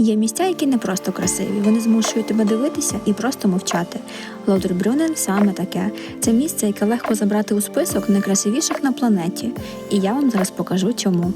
Є місця, які не просто красиві, вони змушують тебе дивитися і просто мовчати. Лоудербрюнен саме таке. Це місце, яке легко забрати у список найкрасивіших на планеті. І я вам зараз покажу чому.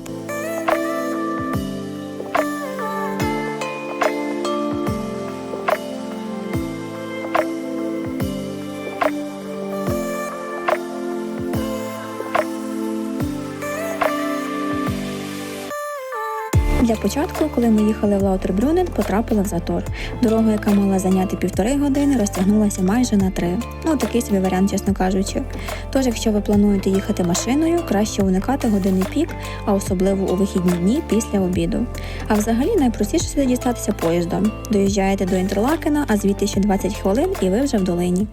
Для початку, коли ми їхали в Лаутербрюнен, потрапили в затор. Дорога, яка мала зайняти півтори години, розтягнулася майже на три. Ну такий собі варіант, чесно кажучи. Тож, якщо ви плануєте їхати машиною, краще уникати години пік, а особливо у вихідні дні після обіду. А взагалі найпростіше сюди дістатися поїздом. Доїжджаєте до Інтерлакена, а звідти ще 20 хвилин, і ви вже в долині.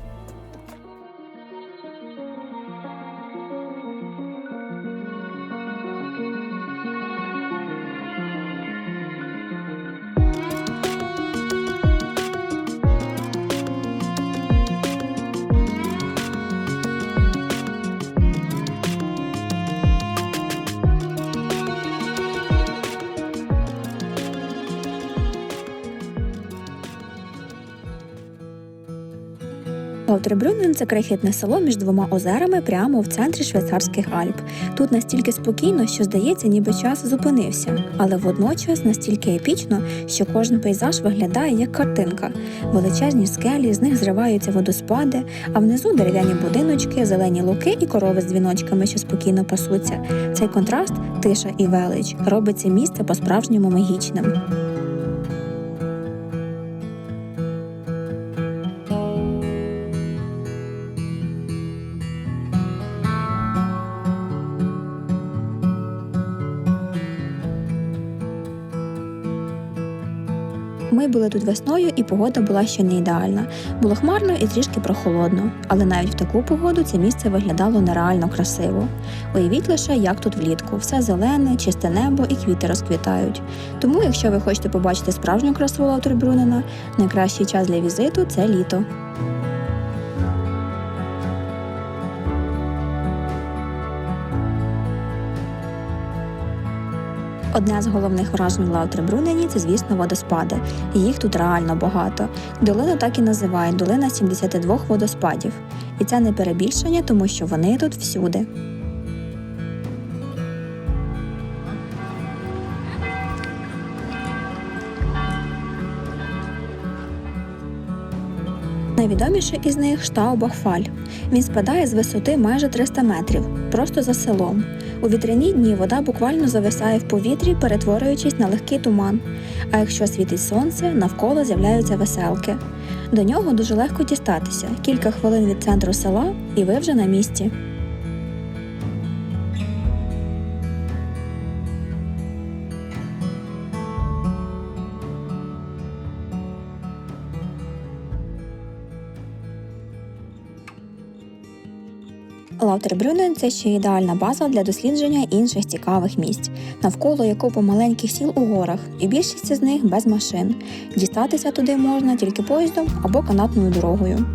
Лаутербрюнен – це крихітне село між двома озерами прямо в центрі швейцарських Альп. Тут настільки спокійно, що здається, ніби час зупинився, але водночас настільки епічно, що кожен пейзаж виглядає як картинка. Величезні скелі, з них зриваються водоспади, а внизу дерев'яні будиночки, зелені луки і корови з дзвіночками, що спокійно пасуться. Цей контраст, тиша і велич, робить це місце по-справжньому магічним. Були тут весною, і погода була ще не ідеальна. Було хмарно і трішки прохолодно, але навіть в таку погоду це місце виглядало нереально красиво. Уявіть лише, як тут влітку, все зелене, чисте небо і квіти розквітають. Тому, якщо ви хочете побачити справжню красу Лаутербрюнена, найкращий час для візиту це літо. Одне з головних вражень в Лаутербрунені – це, звісно, водоспади. Їх тут реально багато. Долину так і називають долина 72 водоспадів. І це не перебільшення, тому що вони тут всюди. Найвідоміший із них Штаубахфаль. Він спадає з висоти майже 300 метрів, просто за селом. У вітряні дні вода буквально зависає в повітрі, перетворюючись на легкий туман. А якщо світить сонце, навколо з'являються веселки. До нього дуже легко дістатися кілька хвилин від центру села, і ви вже на місці. Лаутербрюнен – це ще ідеальна база для дослідження інших цікавих місць, навколо є маленьких сіл у горах, і більшість з них без машин. Дістатися туди можна тільки поїздом або канатною дорогою.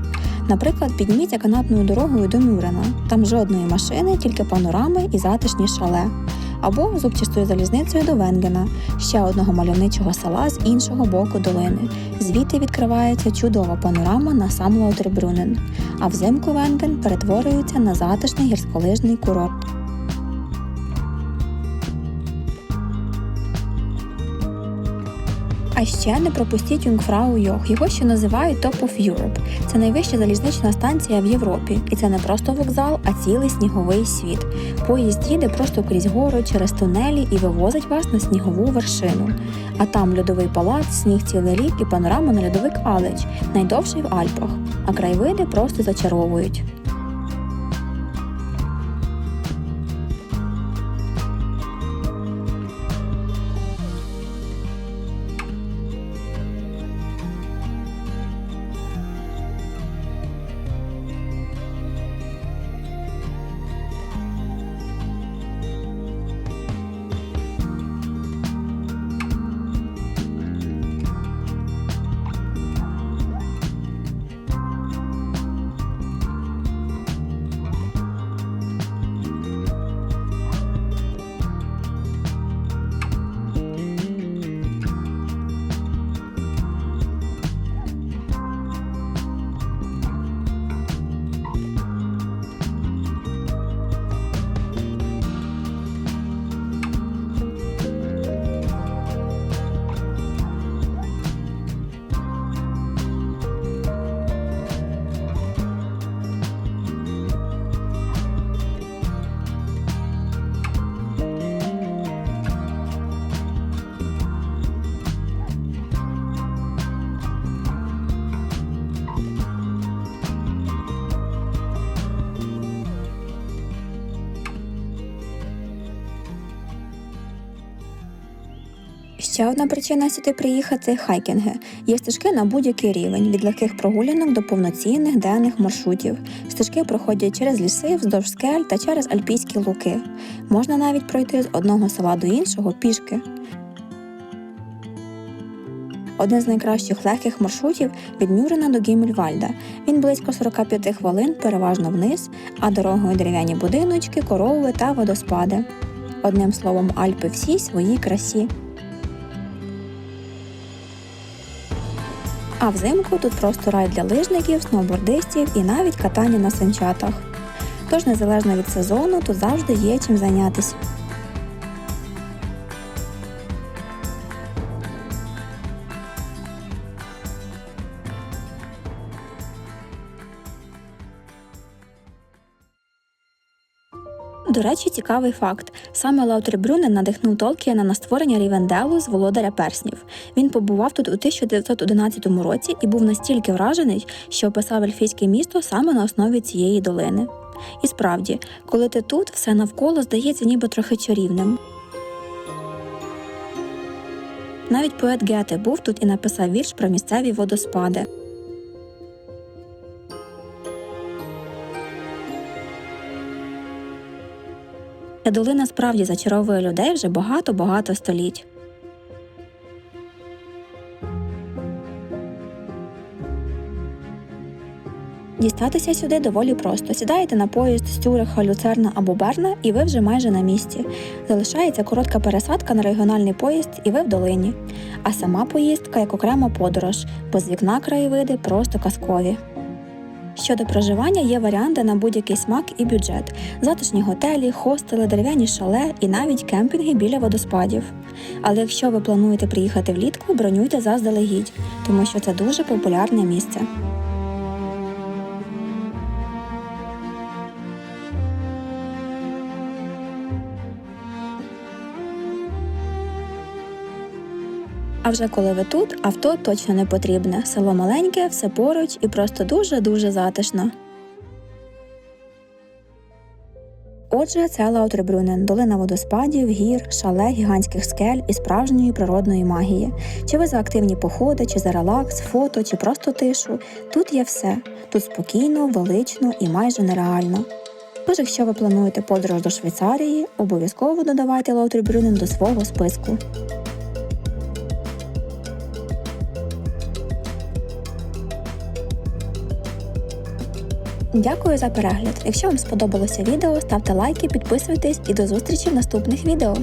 Наприклад, підніміться канатною дорогою до Мюрена. Там жодної машини, тільки панорами і затишні шале. Або зубчастою залізницею до Венгена, ще одного мальовничого села з іншого боку долини. Звідти відкривається чудова панорама на сам Лаутербрюнен. А взимку Венген перетворюється на затишний гірськолижний курорт. Ще не пропустіть Юнгфрау Йох. Його ще називають Top of Europe. Це найвища залізнична станція в Європі. І це не просто вокзал, а цілий сніговий світ. Поїзд їде просто крізь гору через тунелі і вивозить вас на снігову вершину. А там льодовий палац, сніг цілий рік і панорама на льодовик Алеч, найдовший в Альпах. А краєвиди просто зачаровують. Ще одна причина сюди приїхати хайкінги. Є стежки на будь-який рівень, від легких прогулянок до повноцінних денних маршрутів. Стежки проходять через ліси, вздовж скель та через альпійські луки. Можна навіть пройти з одного села до іншого пішки. Один з найкращих легких маршрутів від Мюрена до Гімельвальда. Він близько 45 хвилин, переважно вниз, а дорогою дерев'яні будиночки, корови та водоспади. Одним словом, Альпи всі своїй красі. А взимку тут просто рай для лижників, сноубордистів і навіть катання на санчатах. Тож, незалежно від сезону, тут завжди є чим зайнятися. До речі, цікавий факт: саме Лаутер Брюнен надихнув Толкіна на створення Рівенделу з володаря перснів. Він побував тут у 1911 році і був настільки вражений, що описав ельфійське місто саме на основі цієї долини. І справді, коли ти тут, все навколо здається ніби трохи чарівним. Навіть поет Гете був тут і написав вірш про місцеві водоспади. Ця долина справді зачаровує людей вже багато-багато століть. Дістатися сюди доволі просто. Сідаєте на поїзд з Цюриха, Люцерна або Берна, і ви вже майже на місці. Залишається коротка пересадка на регіональний поїзд, і ви в долині. А сама поїздка як окрема подорож, бо з вікна краєвиди просто казкові. Щодо проживання є варіанти на будь-який смак і бюджет: затишні готелі, хостели, дерев'яні шале і навіть кемпінги біля водоспадів. Але якщо ви плануєте приїхати влітку, бронюйте заздалегідь, тому що це дуже популярне місце. А вже коли ви тут, авто точно не потрібне. Село маленьке, все поруч і просто дуже-дуже затишно. Отже, це Лаутербрюнен, долина водоспадів, гір, шале, гігантських скель і справжньої природної магії. Чи ви за активні походи, чи за релакс, фото, чи просто тишу. Тут є все. Тут спокійно, велично і майже нереально. Тож, якщо ви плануєте подорож до Швейцарії, обов'язково додавайте Лаутербрюнен до свого списку. Дякую за перегляд. Якщо вам сподобалося відео, ставте лайки, підписуйтесь і до зустрічі в наступних відео.